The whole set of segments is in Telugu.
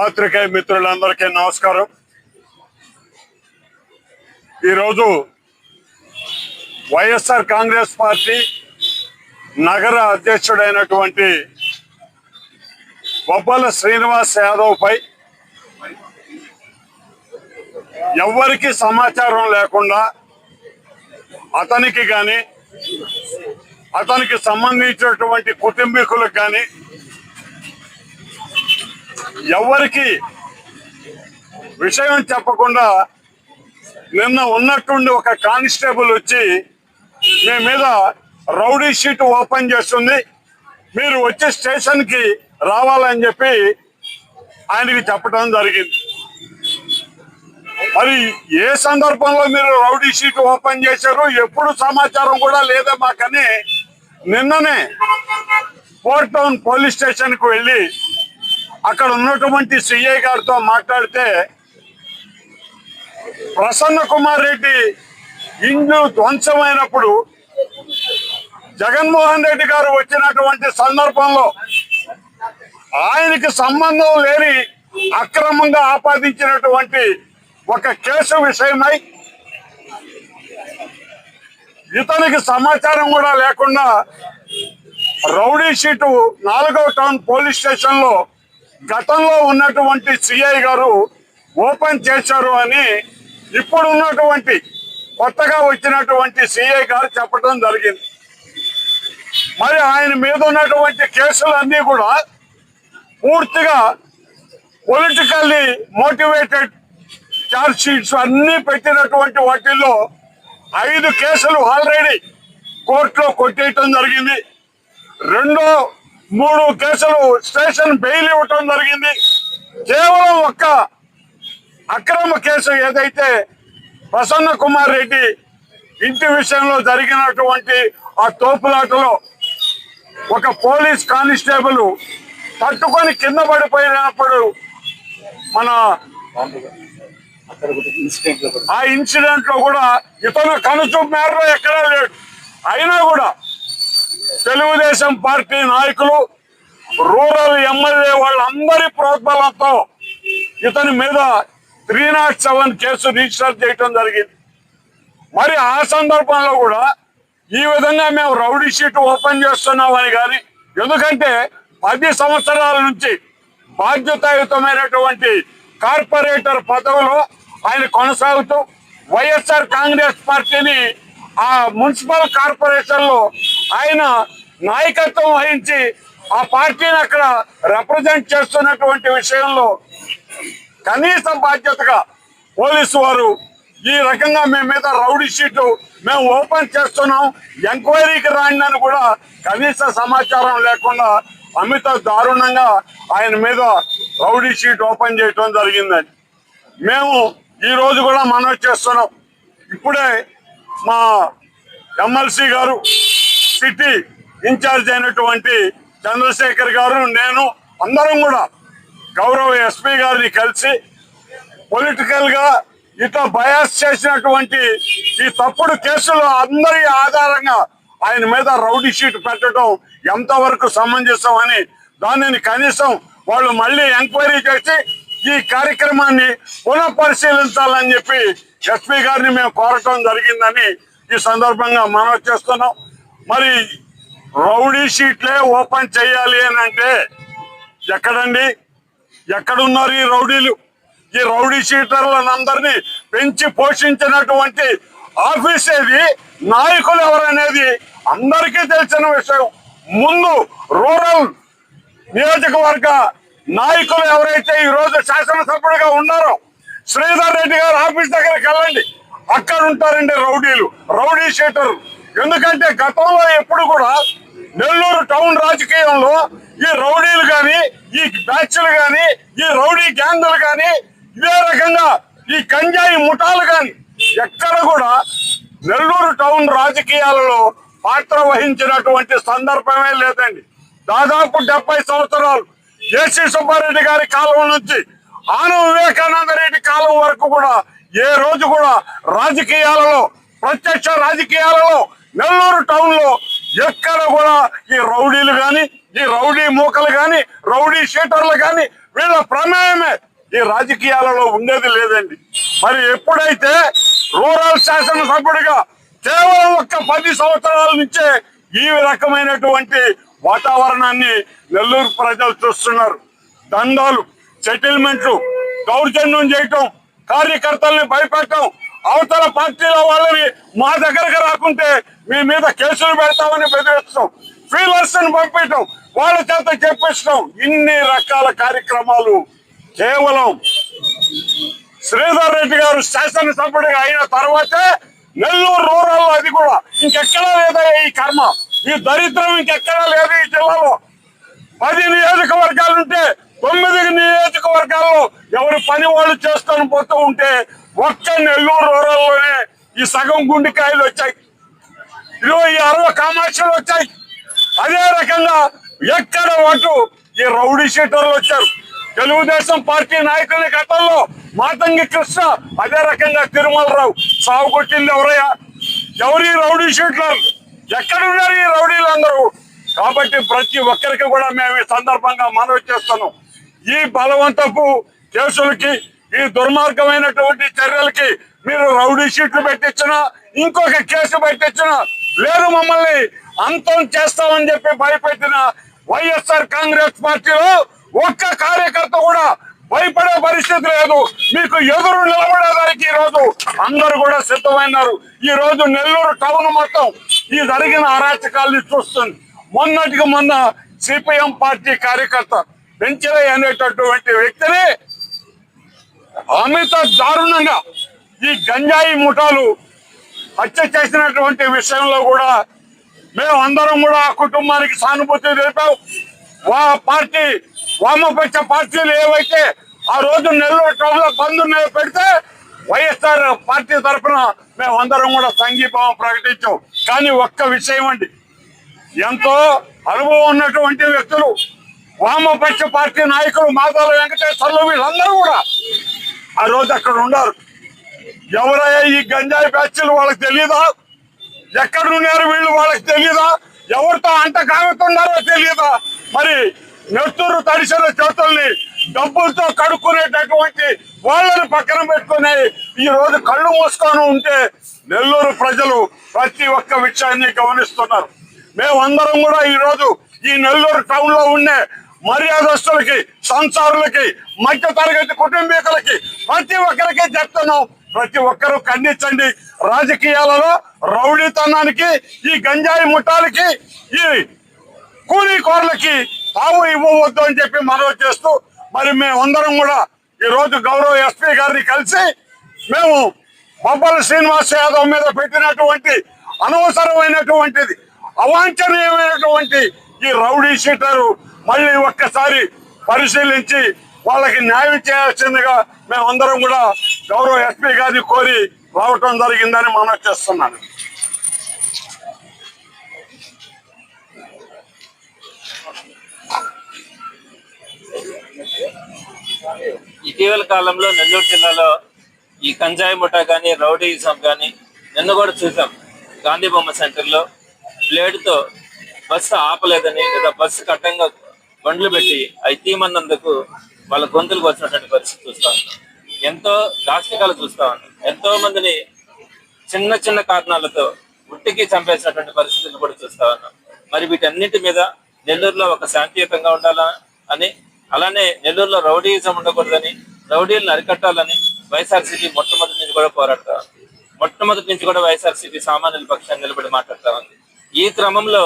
పాత్రికేయ మిత్రులందరికీ నమస్కారం. ఈరోజు వైఎస్ఆర్ కాంగ్రెస్ పార్టీ నగర అధ్యక్షుడైనటువంటి బొబ్బల శ్రీనివాస్ యాదవ్ పై ఎవరికి సమాచారం లేకుండా అతనికి కానీ అతనికి సంబంధించినటువంటి కుటుంబీకులకు కానీ ఎవరికి విషయం చెప్పకుండా నిన్న ఉన్నట్టుండి ఒక కానిస్టేబుల్ వచ్చి మీ మీద రౌడీ షీట్ ఓపెన్ చేస్తుంది. మీరు వచ్చే స్టేషన్కి రావాలని చెప్పి ఆయనకి చెప్పడం జరిగింది. మరి ఏ సందర్భంలో మీరు రౌడీ షీట్ ఓపెన్ చేశారు ఎప్పుడు సమాచారం కూడా లేదా మాకని నిన్ననే ఫోర్ టౌన్ పోలీస్ స్టేషన్కి వెళ్ళి అక్కడ ఉన్నటువంటి సిఐ గారితో మాట్లాడితే ప్రసన్న కుమార్ రెడ్డి ఇండ్లు ధ్వంసమైనప్పుడు జగన్మోహన్ రెడ్డి గారు వచ్చినటువంటి సందర్భంలో ఆయనకి సంబంధం లేని అక్రమంగా ఆపాదించినటువంటి ఒక కేసు విషయమై ఇతనికి సమాచారం కూడా లేకుండా రౌడీ షీటు నాలుగవ టౌన్ పోలీస్ స్టేషన్లో గతంలో ఉన్నటువంటి సిఐ గారు ఓపెన్ చేశారు అని ఇప్పుడు ఉన్నటువంటి కొత్తగా వచ్చినటువంటి సిఐ గారు చెప్పడం జరిగింది. మరి ఆయన మీద ఉన్నటువంటి కేసులన్నీ కూడా పూర్తిగా పొలిటికల్లీ మోటివేటెడ్ ఛార్జ్ షీట్స్ అన్ని పెట్టినటువంటి వాటిల్లో ఐదు కేసులు ఆల్రెడీ కోర్టులో కొట్టేయటం జరిగింది. రెండో మూడు కేసులు స్టేషన్ బెయిల్ ఇవ్వటం జరిగింది. కేవలం ఒక్క అక్రమ కేసు ఏదైతే ప్రసన్న కుమార్ రెడ్డి ఇంటి విషయంలో జరిగినటువంటి ఆ తోపులాటలో ఒక పోలీస్ కానిస్టేబుల్ పట్టుకొని కింద పడిపోయినప్పుడు మన ఆ ఇన్సిడెంట్లో కూడా ఇతను కనుచూపు మేరలో ఎక్కడా లేడు. అయినా కూడా తెలుగుదేశం పార్టీ నాయకులు రూరల్ ఎమ్మెల్యే వాళ్ళందరి ప్రోద్బలంతో ఇతని మీద three not seven case register చేయటం జరిగింది. మరి ఆ సందర్భంలో కూడా ఈ విధంగా మేము రౌడీ షీట్ ఓపెన్ చేస్తున్నామని కానీ ఎందుకంటే పది సంవత్సరాల నుంచి బాధ్యతాయుతమైనటువంటి కార్పొరేటర్ పదవిలో ఆయన కొనసాగుతూ వైఎస్ఆర్ కాంగ్రెస్ పార్టీని ఆ మున్సిపల్ కార్పొరేషన్లో ఆయన నాయకత్వం వహించి ఆ పార్టీని అక్కడ రిప్రజెంట్ చేస్తున్నటువంటి విషయంలో కనీసం బాధ్యతగా పోలీసు వారు ఈ రకంగా మేము మీద రౌడీ షీటు మేము ఓపెన్ చేస్తున్నాం. ఎంక్వైరీకి రాండి అని కూడా కనీస సమాచారం లేకుండా అమిత దారుణంగా ఆయన మీద రౌడీ షీట్ ఓపెన్ చేయటం జరిగిందని మేము ఈరోజు కూడా మనవి చేస్తున్నాం. ఇప్పుడే మా ఎమ్మెల్సీ గారు సిటీ ఇన్ఛార్జ్ అయినటువంటి చంద్రశేఖర్ గారు నేను అందరం కూడా గౌరవ ఎస్పీ గారిని కలిసి పొలిటికల్గా ఇట్లా బయాస్ చేసినటువంటి ఈ తప్పుడు కేసులు అందరి ఆధారంగా ఆయన మీద రౌడీ షీట్ పెట్టడం ఎంతవరకు సమంజసం అని దానిని కనీసం వాళ్ళు మళ్ళీ ఎంక్వైరీ చేసి ఈ కార్యక్రమాన్ని పునఃపరిశీలించాలని చెప్పి ఎస్పీ గారిని మేము కోరటం జరిగిందని ఈ సందర్భంగా మనం చేస్తున్నాం. మరి రౌడీ షీట్లే ఓపెన్ చేయాలి అని అంటే ఎక్కడండి? ఎక్కడున్నారు ఈ రౌడీలు? ఈ రౌడీ షీటర్లందరినీ పెంచి పోషించినటువంటి ఆఫీస్ ఏది? నాయకులు ఎవరనేది అందరికీ తెలిసిన విషయం. ముందు రూరల్ నియోజకవర్గ నాయకులు ఎవరైతే ఈ రోజు శాసనసభ్యుడిగా ఉన్నారో శ్రీధర్ రెడ్డి గారు ఆఫీస్ దగ్గరికి వెళ్ళండి. అక్కడ ఉంటారండి రౌడీలు రౌడీ షీటర్ ఎందుకంటే గతంలో ఎప్పుడు కూడా నెల్లూరు టౌన్ రాజకీయంలో ఈ రౌడీలు కానీ ఈ బ్యాచ్లు కానీ ఈ రౌడీ గ్యాంగులు కానీ ఇదే రకంగా ఈ కంజాయి ముఠాలు కానీ ఎక్కడ కూడా నెల్లూరు టౌన్ రాజకీయాలలో పాత్ర వహించినటువంటి సందర్భమే లేదండి. దాదాపు డెబ్బై సంవత్సరాలు ఏసీ సుబ్బారెడ్డి గారి కాలం నుంచి ఆన వివేకానంద రెడ్డి కాలం వరకు కూడా ఏ రోజు కూడా రాజకీయాలలో ప్రత్యక్ష రాజకీయాలలో నెల్లూరు టౌన్లో ఎక్కడ కూడా ఈ రౌడీలు కానీ ఈ రౌడీ మూకలు కానీ రౌడీ షీటర్లు కానీ వీళ్ళ ప్రమేయమే. ఈ రాజకీయాలలో ఉండేది లేదండి. మరి ఎప్పుడైతే రూరల్ శాసనసభ్యుడిగా కేవలం ఒక్క పది సంవత్సరాల నుంచే ఈ రకమైనటువంటి వాతావరణాన్ని నెల్లూరు ప్రజలు చూస్తున్నారు. దండాలు సెటిల్మెంట్లు దౌర్జన్యం చేయటం కార్యకర్తల్ని భయపెట్టడం అవతల పార్టీల వాళ్ళని మా దగ్గరకు రాకుంటే మీ మీద కేసులు పెడతామని బెదిరిస్తాం ఫీలర్స్ని పంపించడం వాళ్ళ చేత చెప్పించడం ఇన్ని రకాల కార్యక్రమాలు కేవలం శ్రీధర్ రెడ్డి గారు శాసనసభ్యుడిగా అయిన తర్వాతే నెల్లూరు రూరల్ అది కూడా. ఇంకెక్కడా లేదా ఈ కర్మ? ఈ దరిద్రం ఇంకెక్కడా లేదు ఈ జిల్లాలో? పది నియోజకవర్గాలుంటే తొమ్మిది నియోజకవర్గాల్లో ఎవరి పని వాళ్ళు చేస్తాను పోతూ ఉంటే ఒక్క నెల్లూరు రూరల్లోనే ఈ సగం గుండెకాయలు వచ్చాయి. ఇరవై ఈ అరవై కామాక్షలు వచ్చాయి. అదే రకంగా ఎక్కడ ఓటు ఈ రౌడీ షీటర్లు వచ్చారు? తెలుగుదేశం పార్టీ నాయకుల గతంలో మాతంగి కృష్ణ అదే రకంగా తిరుమలరావు. సాగు కొట్టింది ఎవరయ్యా? ఎవరు ఈ రౌడీ షీట్లర్? ఎక్కడ ఉన్నారు ఈ రౌడీలు అందరూ కాబట్టి ప్రతి ఒక్కరికి కూడా మేము ఈ సందర్భంగా మనవి చేస్తున్నాం. ఈ బలవంతపు కేసులకి ఈ దుర్మార్గమైనటువంటి చర్యలకి మీరు రౌడీ షీట్లు పెట్టించిన ఇంకొక కేసు పెట్టించిన లేదు మమ్మల్ని అంతం చేస్తామని చెప్పి భయపెట్టిన వైఎస్ఆర్ కాంగ్రెస్ పార్టీలో ఒక్క కార్యకర్త కూడా భయపడే పరిస్థితి లేదు. మీకు ఎదురు నిలబడేదానికి ఈ రోజు అందరూ కూడా సిద్ధమైనారు. ఈ రోజు నెల్లూరు టౌన్ మొత్తం ఈ జరిగిన అరాచకాల్ని చూస్తుంది. మొన్నటికి మొన్న సిపిఎం పార్టీ కార్యకర్త పెంచలే అనేటటువంటి వ్యక్తిని అమిత దారుణంగా ఈ గంజాయి ముఠాలు హత్య చేసినటువంటి విషయంలో కూడా మేము అందరం కూడా ఆ కుటుంబానికి సానుభూతి తెలిపాం. వా పార్టీ వామపక్ష పార్టీలు ఏవైతే ఆ రోజు నెల్లూరు టౌన్లో బంద్ మీద పెడితే వైఎస్ఆర్ పార్టీ తరఫున మేము అందరం కూడా సంఘీభావం ప్రకటించాం. కానీ ఒక్క విషయం అండి. ఎంతో అనుభవం ఉన్నటువంటి వ్యక్తులు వామపక్ష పార్టీ నాయకులు మాదాల వెంకటేశ్వర్లు వీళ్ళందరూ కూడా ఆ రోజు అక్కడ ఉన్నారు. ఎవరయ్యా ఈ గంజాయి బ్యాచ్లు వాళ్ళకి తెలియదా ఎక్కడున్నారు వీళ్ళు వాళ్ళకి తెలియదా ఎవరితో అంట కాగుతున్నారో తెలియదా మరి నెత్తూరు తడిసిన చేతుల్ని డబ్బులతో కడుక్కునేటటువంటి వాళ్ళని పక్కన పెట్టుకుని ఈ రోజు కళ్ళు మూసుకొని ఉంటే నెల్లూరు ప్రజలు ప్రతి ఒక్క విషయాన్ని గమనిస్తున్నారు. మేమందరం కూడా ఈ రోజు ఈ నెల్లూరు టౌన్లో ఉండే మర్యాదస్తులకి సంసారులకి మధ్య తరగతి కుటుంబీకులకి ప్రతి ఒక్కరికి చెప్తున్నాం ప్రతి ఒక్కరూ ఖండించండి. రాజకీయాలలో రౌడీతనానికి ఈ గంజాయి ముఠాలకి ఈ కూలీకోర్లకి తావు ఇవ్వవద్దు అని చెప్పి మనవి చేస్తూ మరి మేమందరం కూడా ఈరోజు గౌరవ ఎస్పీ గారిని కలిసి మేము బొబ్బల శ్రీనివాస్ యాదవ్ మీద పెట్టినటువంటి అనవసరమైనటువంటిది అవాంఛనీయమైనటువంటి ఈ రౌడీ షీటరు మళ్ళీ ఒక్కసారి పరిశీలించి వాళ్ళకి న్యాయం చేయాల్సిందిగా మేమందరం కూడా గౌరవ ఎస్పీ గారిని కోరి రావటం జరిగిందని మనం చేస్తున్నాను. ఇటీవల కాలంలో నెల్లూరు జిల్లాలో ఈ కంజాయి ముఠా కానీ రౌడీజం కానీ నిన్న కూడా చూసాం. గాంధీ బొమ్మ సెంటర్లో బ్లేడ్తో బస్సు ఆపలేదని లేదా బస్సు కట్టంగా బండ్లు పెట్టి అవి తీమన్నందుకు వాళ్ళ గొంతులకు వచ్చినటువంటి పరిస్థితి చూస్తా ఉన్నాం. ఎంతో దాష్టికాలు చూస్తా ఉన్నాం. ఎంతో మందిని చిన్న చిన్న కారణాలతో ఉట్టికి చంపేసినటువంటి పరిస్థితులు కూడా చూస్తా ఉన్నాం. మరి వీటన్నిటి మీద నెల్లూరులో ఒక శాంతియుతంగా ఉండాలా అని అలానే నెల్లూరులో రౌడీయిజం ఉండకూడదని రౌడీలను అరికట్టాలని వైఎస్ఆర్సీపీ మొట్టమొదటి నుంచి కూడా పోరాడుతా ఉంది. మొట్టమొదటి నుంచి కూడా వైఎస్ఆర్సీపీ సామాన్యుల పక్షాన్ని నిలబడి మాట్లాడుతా ఉంది. ఈ క్రమంలో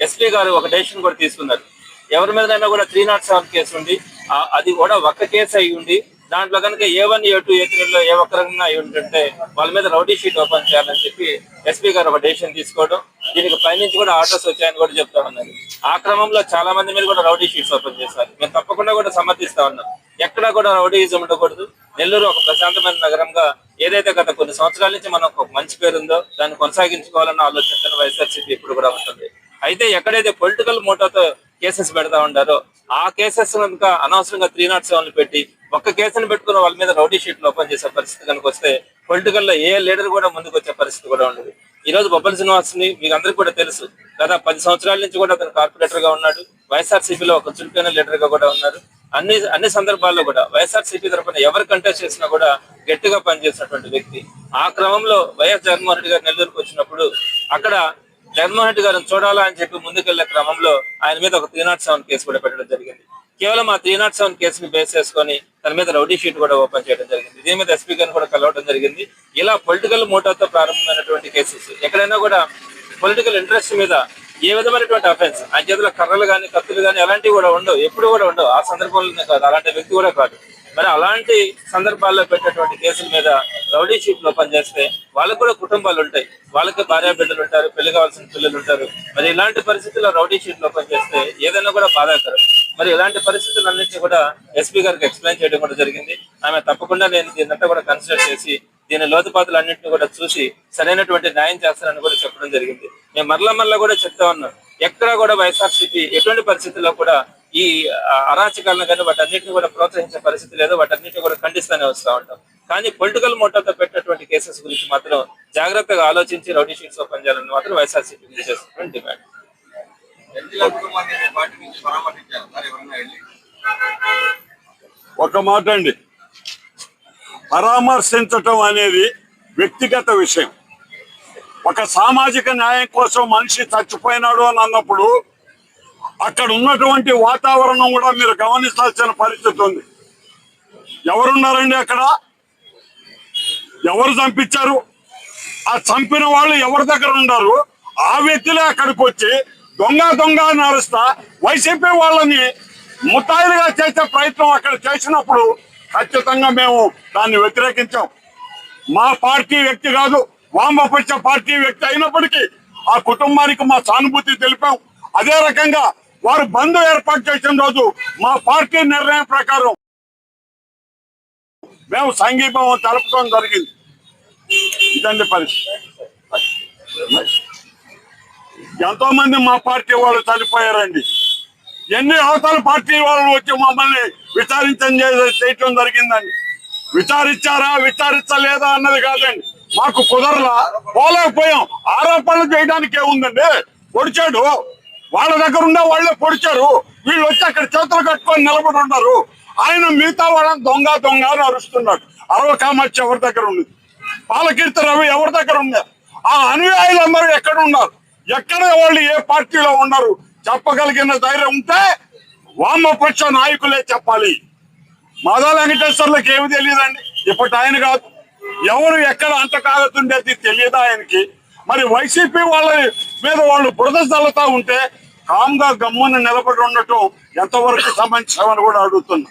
ఎస్పీ గారు ఒక డెసిషన్ కూడా తీసుకున్నారు. ఎవరి మీదైనా కూడా త్రీ నాట్ సెవెన్ కేసు ఉంది. ఆ- అది కూడా ఒక్క కేసు అయి ఉండి దాంట్లో కనుక ఏ వన్ ఏ టూ ఏ త్రీలో ఏ ఒక్కరన్నా అయి ఉంటుంటే వాళ్ళ మీద రౌడీ షీట్ ఓపెన్ చేయాలని చెప్పి ఎస్పీ గారు ఒక డెసిషన్ తీసుకోవడం. దీనికి పైనుంచి కూడా ఆర్డర్స్ వచ్చాయని కూడా చెప్తా ఉన్నారు ఆ క్రమంలో చాలా మంది మీద కూడా రౌడీ షీట్స్ ఓపెన్ చేశారు. మేము తప్పకుండా కూడా సమర్థిస్తా ఉన్నాం. ఎక్కడా కూడా రౌడీయిజం ఉండకూడదు. నెల్లూరు ఒక ప్రశాంతమైన నగరంగా ఏదైతే గత కొన్ని సంవత్సరాల నుంచి మనకు ఒక మంచి పేరు ఉందో దాన్ని కొనసాగించుకోవాలన్న ఆలోచన వైఎస్ఆర్సీపీ ఇప్పుడు కూడా ఉంటుంది అయితే ఎక్కడైతే పొలిటికల్ మోటార్తో కేసెస్ పెడతా ఉంటారో ఆ కేసెస్ కనుక అనవసరంగా త్రీ నాట్ సెవెన్ పెట్టి ఒక్క కేసును పెట్టుకుని వాళ్ళ మీద రౌడీ షీట్లు ఓపెన్ చేసే పరిస్థితి కనుక వస్తే పొలిటికల్లో ఏ లీడర్ కూడా ముందుకు వచ్చే పరిస్థితి కూడా ఉండదు. ఈ రోజు బొబ్బల శ్రీనివాస్ని మీకు అందరికీ కూడా తెలుసు గత పది సంవత్సరాల నుంచి కూడా అతను కార్పొరేటర్గా ఉన్నాడు వైఎస్ఆర్సీపీలో ఒక చురుకైన లీడర్గా కూడా ఉన్నారు. అన్ని అన్ని సందర్భాల్లో కూడా వైఎస్ఆర్సీపీ తరఫున ఎవరు కంటెస్ట్ చేసినా కూడా గట్టిగా పనిచేసినటువంటి వ్యక్తి. ఆ క్రమంలో వైఎస్ జగన్మోహన్ రెడ్డి గారు నెల్లూరుకు వచ్చినప్పుడు అక్కడ జగన్మోహన్ రెడ్డి గారిని చూడాలా అని చెప్పి ముందుకెళ్ళే క్రమంలో ఆయన మీద ఒక త్రీ నాట్ సెవెన్ కేసు కూడా పెట్టడం జరిగింది. కేవలం ఆ త్రీ నాట్ సెవెన్ కేసుని బేస్ చేసుకొని తన మీద రౌడీ షీట్ కూడా ఓపెన్ చేయడం జరిగింది. దీని మీద ఎస్పీ గారిని కూడా కలవడం జరిగింది. ఇలా పొలిటికల్ మోటార్తో ప్రారంభమైనటువంటి కేసెస్ ఎక్కడైనా కూడా పొలిటికల్ ఇంట్రెస్ట్ మీద ఏ విధమైనటువంటి అఫెన్స్ ఆయన చేతిలో కర్రలు కానీ కత్తులు కానీ అలాంటివి కూడా ఉండవు. ఎప్పుడు కూడా ఉండవు. ఆ సందర్భంలోనే కాదు. అలాంటి వ్యక్తి కూడా కాదు. మరి అలాంటి సందర్భాల్లో పెట్టేటువంటి కేసుల మీద రౌడీ షీట్లో పనిచేస్తే వాళ్ళకు కూడా కుటుంబాలు ఉంటాయి. వాళ్ళకి భార్య బిడ్డలు ఉంటారు పెళ్ళి కావాల్సిన పిల్లలు ఉంటారు. మరి ఇలాంటి పరిస్థితుల్లో రౌడీ షీట్లో పనిచేస్తే ఏదైనా కూడా బాధాకరం. మరి ఇలాంటి పరిస్థితులన్నింటినీ కూడా ఎస్పీ గారికి ఎక్స్ప్లెయిన్ చేయడం కూడా జరిగింది. ఆమె తప్పకుండా నేను దీన్నంతా కూడా కన్సిడర్ చేసి దీని లోతుపాతలు అన్నింటినీ కూడా చూసి సరైనటువంటి న్యాయం చేస్తానని కూడా చెప్పడం జరిగింది. మేము మరలా మరలా కూడా చెప్తా ఉన్నాం. ఎక్కడ కూడా వైఎస్ఆర్సీపీ ఎటువంటి పరిస్థితుల్లో కూడా ఈ అరాచకాలను కానీ వాటన్నిటిని కూడా ప్రోత్సహించే పరిస్థితి లేదు వాటన్నిటిని కూడా ఖండిస్తూనే వస్తూ ఉంటాం. కానీ పొలిటికల్ మోటార్తో పెట్టినటువంటి కేసెస్ గురించి మాత్రం జాగ్రత్తగా ఆలోచించి రౌడీ షీట్స్లో చేయాలని మాత్రం వైఎస్ఆర్సీపీ చేస్తున్నటువంటి డిమాండ్. ఒక మాట అండి. పరామర్శించటం అనేది వ్యక్తిగత విషయం. ఒక సామాజిక న్యాయం కోసం మనిషి చచ్చిపోయినాడు అని అన్నప్పుడు అక్కడ ఉన్నటువంటి వాతావరణం కూడా మీరు గమనించాల్సిన పరిస్థితి ఉంది. ఎవరున్నారండి అక్కడ? ఎవరు చంపించారు? ఆ చంపిన వాళ్ళు ఎవరి దగ్గర ఉన్నారు? ఆ వ్యక్తులే అక్కడికి వచ్చి దొంగ దొంగ అని అరుస్తా వైసీపీ వాళ్ళని ముతాయిలుగా చేసే ప్రయత్నం అక్కడ చేసినప్పుడు ఖచ్చితంగా మేము దాన్ని వ్యతిరేకించాం. మా పార్టీ వ్యక్తి కాదు వామపక్ష పార్టీ వ్యక్తి అయినప్పటికీ ఆ కుటుంబానికి మా సానుభూతి తెలిపాం. అదే రకంగా వారు బంద్ ఏర్పాటు చేసిన రోజు మా పార్టీ నిర్ణయం ప్రకారం మేము సంఘీభావం తెలపడం జరిగింది. ఇదండి పరిస్థితి. ఎంతో మంది మా పార్టీ వాళ్ళు చనిపోయారండి. ఎన్ని అవతల పార్టీ వాళ్ళు వచ్చి మమ్మల్ని విచారించడం చేయటం జరిగిందండి. విచారించారా విచారించలేదా అన్నది కాదండి. మాకు కుదరలా పోలేకపోయాం. ఆరోపణలు చేయడానికి ఏముందండి పొడిచాడు. వాళ్ళ దగ్గర ఉన్న వాళ్ళే పొడిచారు. వీళ్ళు వచ్చి అక్కడ చేతులు కట్టుకొని నిలబడి ఉన్నారు. ఆయన మిగతా వాళ్ళని దొంగ దొంగ అని అరుస్తున్నాడు. అరవ కామాక్షి ఎవరి దగ్గర ఉంది? పాలకీర్తి రవి ఎవరి దగ్గర ఉంది? ఆ అనుయాయులందరూ ఎక్కడ ఉన్నారు? ఎక్కడ వాళ్ళు ఏ పార్టీలో ఉన్నారు? చెప్పగలిగిన ధైర్యం ఉంటే వామపక్ష నాయకులే చెప్పాలి. మాధవ వెంకటేశ్వర్లకు ఏమి తెలియదండి? ఇప్పటి ఆయన కాదు. ఎవరు ఎక్కడ అంత కాగుతుండేది తెలియదా ఆయనకి? మరి వైసీపీ వాళ్ళ మీద వాళ్ళు బురద చల్లుతా ఉంటే కామ్గా గమ్మున నిలబడి ఉండటం ఎంతవరకు సమంజసమని కూడా అడుగుతున్నా.